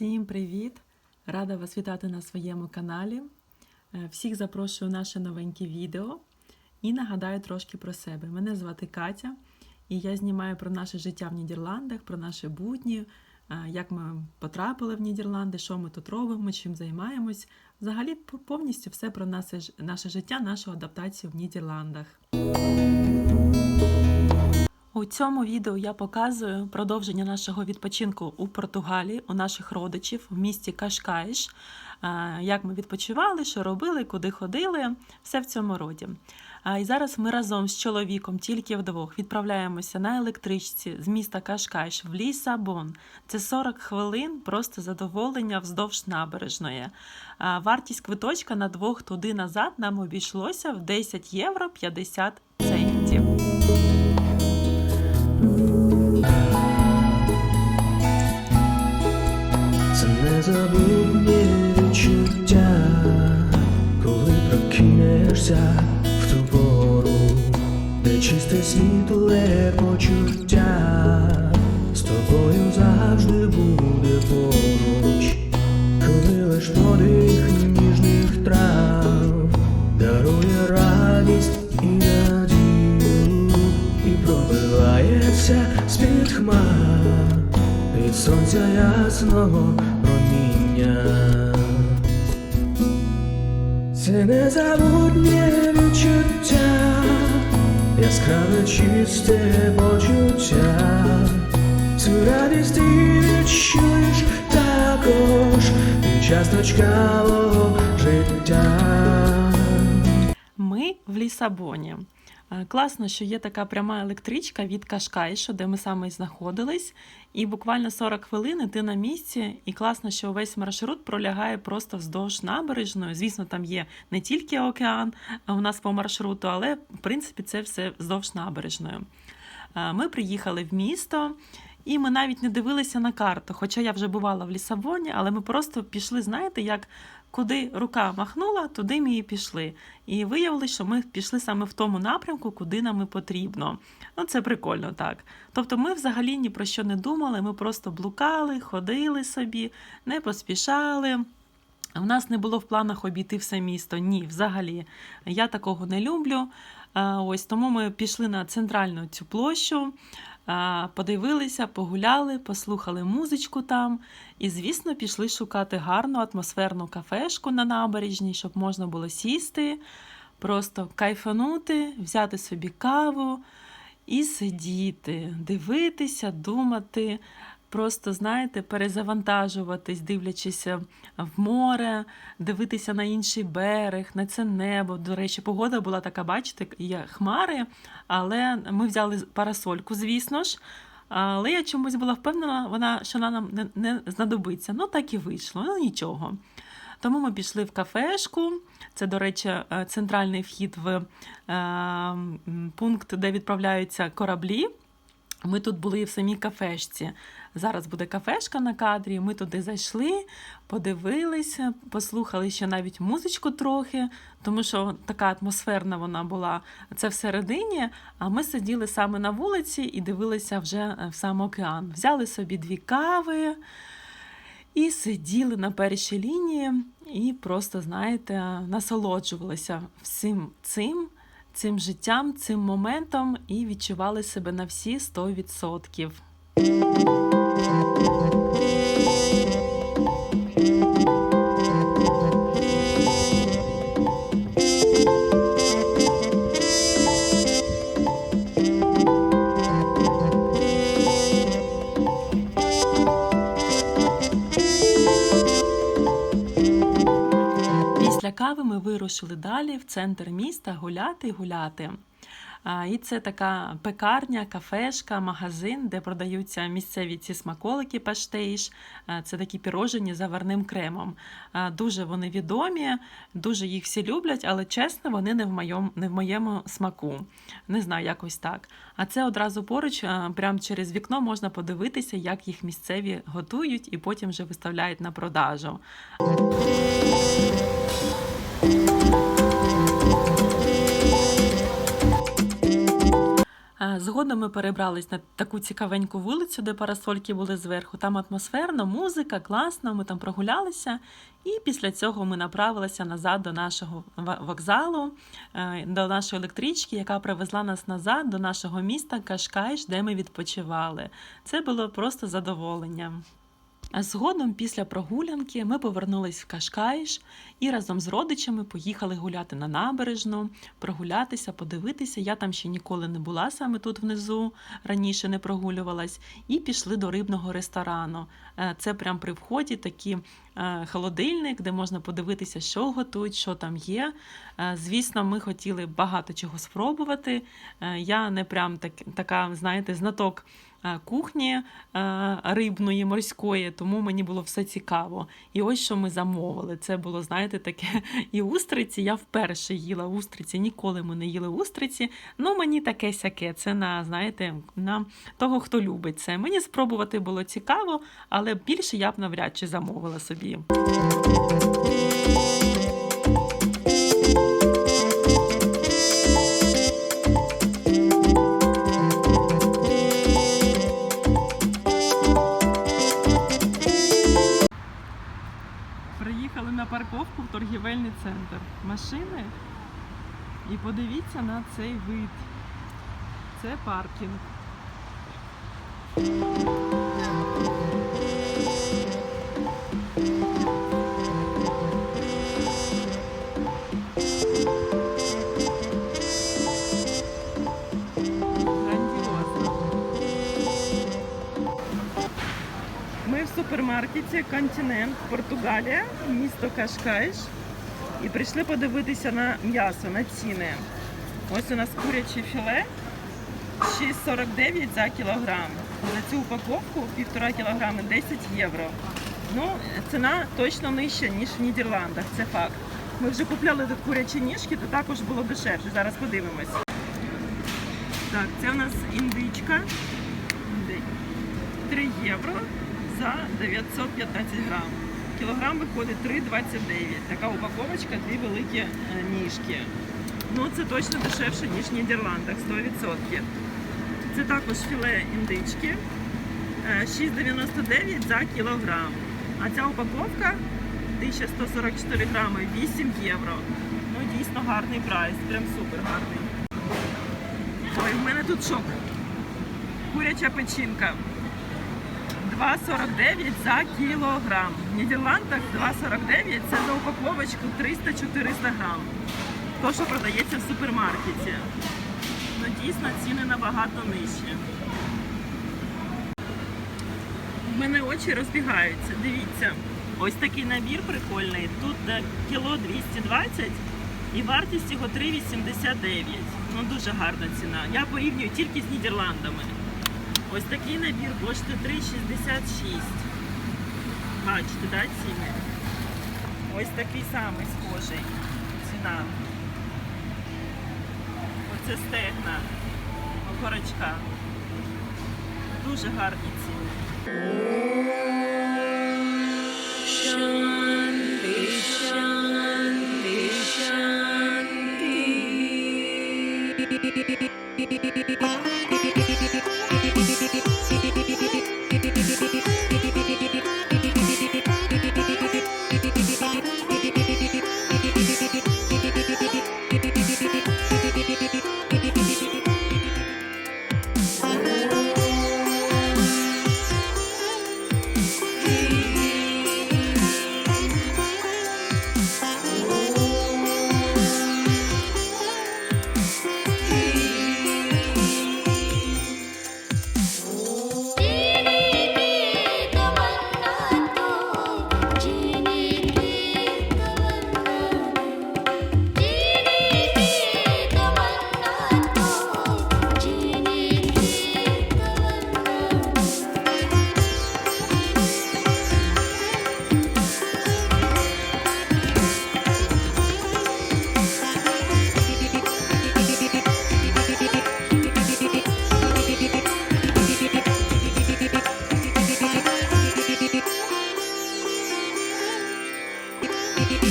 Всім привіт! Рада вас вітати на своєму каналі. Е, Всіх запрошую в наше новеньке відео і нагадаю трошки про себе. Мене звати Катя, і я знімаю про наше життя в Нідерландах, про наші будні, е, як ми потрапили в Нідерланди, що ми тут робимо, чим займаємось. Взагалі повністю все про наше, наше життя, нашу адаптацію в Нідерландах. У цьому відео я показую продовження нашого відпочинку у Португалії у наших родичів в місті Кашкаїш. Е, Як ми відпочивали, що робили, куди ходили, все в цьому роді. І зараз ми разом з чоловіком, тільки вдвох, відправляємося на електричці з міста Кашкайш в Лісабон. Це 40 хвилин просто задоволення вздовж набережної. Вартість квиточка на двох туди назад нам обійшлося в 10 євро 50 центів. Світле почуття, з тобою завжди буде поруч, коли лиш подих ніжних трав дарує радість і надію, і пробивається з-під хмар. Від сонця ясного проміння. Це незабутнє відчуття, яскраве чисте почуття, цю радість ти відчуєш також під час точкавого життя. Ми в Лісабоні. Е, Класно, що є така пряма електричка від Кашкайшу, де ми саме і знаходились. І буквально 40 хвилин ти на місці. І класно, що весь маршрут пролягає просто вздовж набережної. Звісно, там є не тільки океан у нас по маршруту, але в принципі це все вздовж набережної. Е, Ми приїхали в місто. І ми навіть не дивилися на карту. Хоча я вже бувала в Лісабоні, але ми просто пішли, знаєте, як куди рука махнула, туди ми і пішли. І виявилося, що ми пішли саме в тому напрямку, куди нам і потрібно. Ну, це прикольно так. Тобто ми взагалі ні про що не думали, ми просто блукали, ходили собі, не поспішали. У нас не було в планах обійти все місто. Ні, взагалі. Я такого не люблю. Ось тому ми пішли на центральну цю площу, подивилися, погуляли, послухали музичку там. І, звісно, пішли шукати гарну атмосферну кафешку на набережній, щоб можна було сісти, просто кайфанути, взяти собі каву і сидіти, дивитися, думати. Просто, знаєте, перезавантажуватись, дивлячись в море, дивитися на інший берег, на це небо. До речі, погода була така, бачите, є хмари, але ми взяли парасольку, звісно ж. Але я чомусь була впевнена, вона, що вона нам не, знадобиться. Ну, так і вийшло, ну нічого. Тому ми пішли в кафешку. Це, до речі, е, центральний вхід в е, пункт, де відправляються кораблі. Ми тут були в самій кафешці. Зараз буде кафешка на кадрі. Ми туди зайшли, подивилися, послухали ще навіть музичку трохи, тому що така атмосферна вона була. Це всередині. А ми сиділи саме на вулиці і дивилися вже е, в сам океан. Взяли собі дві кави і сиділи на першій лінії, і просто, знаєте, насолоджувалися всім цим. Цим життям, цим моментом і відчували себе на всі 100%. Кави ми вирушили далі в центр міста гуляти гуляти. І це така пекарня, кафешка, магазин, де продаються місцеві ці смаколики паштейш. Це такі пірожені з заварним кремом. Дуже вони відомі, дуже їх всі люблять, але чесно, вони не в моєму, не в моєму смаку. Не знаю, якось так. А це одразу поруч, прямо через вікно можна подивитися, як їх місцеві готують і потім вже виставляють на продажу. Згодом ми перебрались на таку цікавеньку вулицю, де парасольки були зверху. Там атмосферно, музика, класно. Ми там прогулялися. І після цього ми направилися назад до нашого вокзалу, е, до нашої електрички, яка привезла нас назад до нашого міста Кашкайш, де ми відпочивали. Це було просто задоволення. Згодом, після прогулянки, ми повернулись в Кашкайш і разом з родичами поїхали гуляти на набережну, прогулятися, подивитися. Я там ще ніколи не була саме тут внизу, раніше не прогулювалась, і пішли до рибного ресторану. Е, Це прямо при вході такий е, холодильник, де можна подивитися, що готують, що там є. Е, Звісно, ми хотіли багато чого спробувати. Я не прям так, така, знаєте, знаток кухні е, рибної, морської, тому мені було все цікаво. І ось що ми замовили. Це було, знаєте, таке і устриці. Я вперше їла устриці, ніколи ми не їли устриці. Ну, мені таке сяке. Це на, знаєте, на того, хто любить це. Мені спробувати було цікаво, але більше я б навряд чи замовила собі. Машини. І подивіться на цей вид. Це паркінг. Ми в супермаркеті Континент, Португалія, місто Кашкайш. І прийшли подивитися на м'ясо, на ціни. Ось у нас куряче філе 6,49 за кілограм. За цю упаковку півтора кілограми 10 євро. Ну, ціна точно нижча, ніж в Нідерландах, це факт. Ми вже купляли тут курячі ніжки, то також було дешевше. Зараз подивимось. Так, це у нас індичка. 3 євро за 915 грам. Кілограм виходить 3,29. Така упаковочка, дві великі е, ніжки. Ну, це точно дешевше, ніж в Нідерландах, 100%. Це також філе індички. е, 6,99 за кілограм. А ця упаковка 1144 грами, 8 євро. Ну, дійсно гарний прайс, прям супер гарний. Ой, в мене тут шок. Куряча печінка. 2,49 за кілограм. В Нідерландах 2,49 це за упаковочку 300-400 грам. То, що продається в супермаркеті. Ну, дійсно, ціни набагато нижчі. В мене очі розбігаються. Дивіться, ось такий набір прикольний. Тут е, кіло 220 і вартість його 3,89. Ну дуже гарна ціна. Я порівнюю тільки з Нідерландами. Ось такий набір коштує 3,66. Бачите, да, ціни? Ось такий самий схожий. Ціна. Оце стегна. Окорочка. Дуже гарні ціни. Thank you.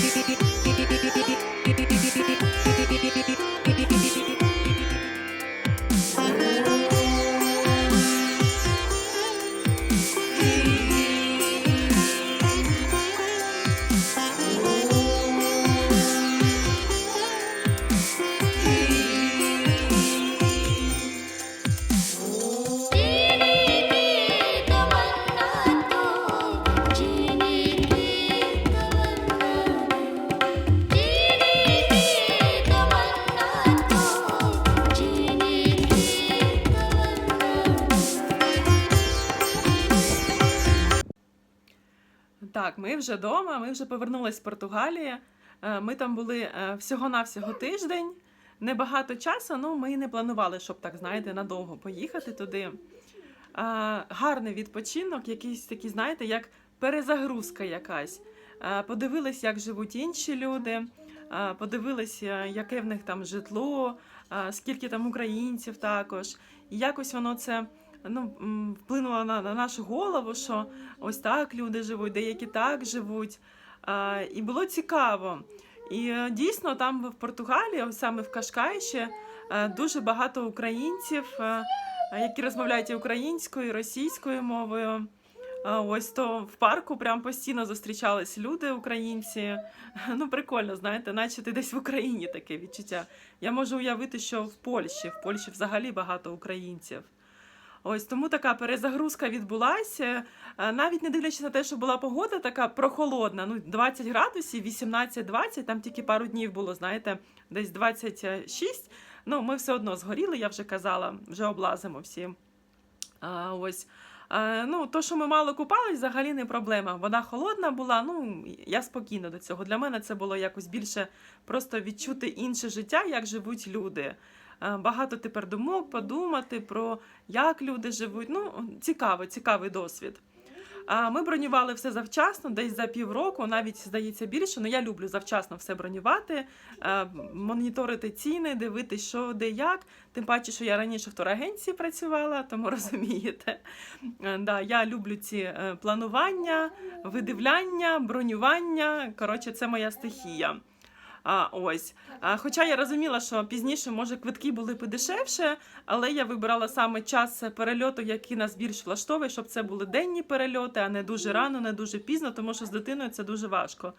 Peace. Вже вдома, ми вже повернулись з Португалії. Е, Ми там були е, всього-навсього тиждень. Небагато часу, ну ми не планували, щоб так, знаєте, надовго поїхати туди. Е, Гарний відпочинок, якийсь такий, знаєте, як перезагрузка якась. Подивились, як живуть інші люди, подивились, е, яке в них там житло, скільки там українців також. І якось воно це ну, м, вплинуло на, на нашу голову, що ось так люди живуть, деякі так живуть. А, і було цікаво. І е, дійсно там в Португалії, саме в Кашкайші, е, дуже багато українців, е, які розмовляють і українською, і російською мовою. Ось то в парку прям постійно зустрічались люди, українці. Ну, прикольно, знаєте, наче ти десь в Україні таке відчуття. Я можу уявити, що в Польщі, в Польщі взагалі багато українців. Ось тому така перезагрузка відбулася. Е, Навіть не дивлячись на те, що була погода така прохолодна, ну 20 градусів, 18-20, там тільки пару днів було, знаєте, десь 26. Ну, ми все одно згоріли, я вже казала, вже облазимо всі. А, ось. А, ну, то, що ми мало купались, взагалі не проблема. Вода холодна була, ну я спокійна до цього. Для мене це було якось більше просто відчути інше життя, як живуть люди. Е, Багато тепер думок подумати про як люди живуть. Ну, цікавий, цікавий досвід. Ми бронювали все завчасно, десь за півроку, навіть здається більше. Ну я люблю завчасно все бронювати, е, моніторити ціни, дивитися, що де як. Тим паче, що я раніше в турагенції працювала, тому розумієте. Е, Да, я люблю ці планування, видивляння, бронювання. Коротше, це моя стихія. А, ось. А, хоча я розуміла, що пізніше, може, квитки були б дешевше, але я вибирала саме час перельоту, який нас більш влаштовує, щоб це були денні перельоти, а не дуже рано, не дуже пізно, тому що з дитиною це дуже важко.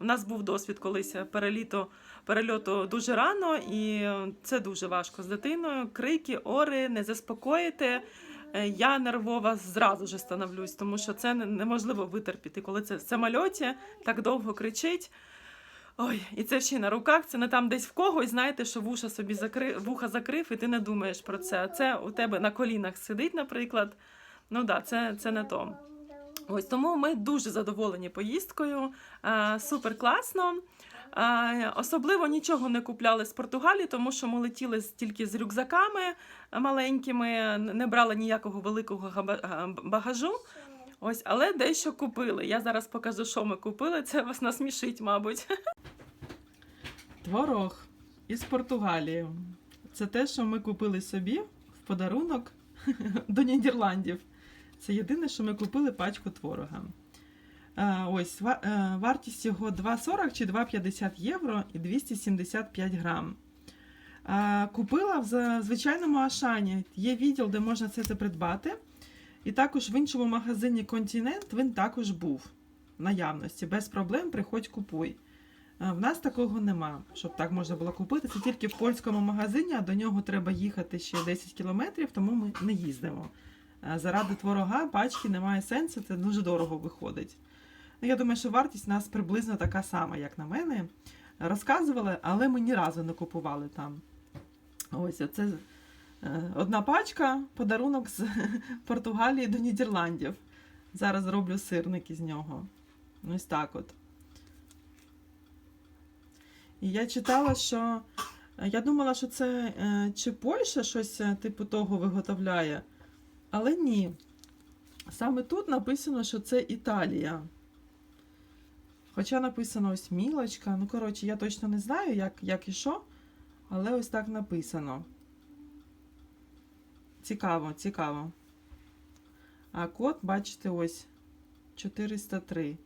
У нас був досвід колись переліту, перельоту дуже рано, і це дуже важко з дитиною. Крики, ори, не заспокоїти. Е, Я нервова зразу ж становлюсь, тому що це неможливо витерпіти, коли це в самольоті так довго кричить. Ой, і це ще на руках, це не там десь в когось, знаєте, що вуша собі закри... вуха закрив, і ти не думаєш про це. Це у тебе на колінах сидить, наприклад. Ну да, це, це не то. Ось тому ми дуже задоволені поїздкою. А, супер класно. А, особливо нічого не купляли з Португалії, тому що ми летіли тільки з рюкзаками маленькими, не брали ніякого великого багажу. Ось, але дещо купили. Я зараз покажу, що ми купили. Це вас насмішить, мабуть. Творог із Португалії. Це те, що ми купили собі в подарунок до Нідерландів. Це єдине, що ми купили пачку творога. Е, Ось е, вартість його 2,40 чи 2,50 євро і 275 грам. Е, Купила в звичайному Ашані. Є відділ, де можна це, придбати. І також в іншому магазині Континент він також був в наявності. Без проблем приходь купуй. Е, В нас такого нема, щоб так можна було купити. Це тільки в польському магазині, а до нього треба їхати ще 10 кілометрів, тому ми не їздимо. Е, Заради творога пачки немає сенсу, це дуже дорого виходить. Ну, Я думаю, що вартість у нас приблизно така сама, як на мене. Розказували, але ми ні разу не купували там. Ось це одна пачка, подарунок з Португалії до Нідерландів. Зараз роблю сирники з нього. Ось так от. І я читала, що е, я думала, що це е, чи Польща щось е, типу того виготовляє, але ні. Саме тут написано, що це Італія. Хоча написано ось мілочка. Ну, коротше, я точно не знаю, як, як і що, але ось так написано. Цікаво, цікаво. А код, бачите, ось 403.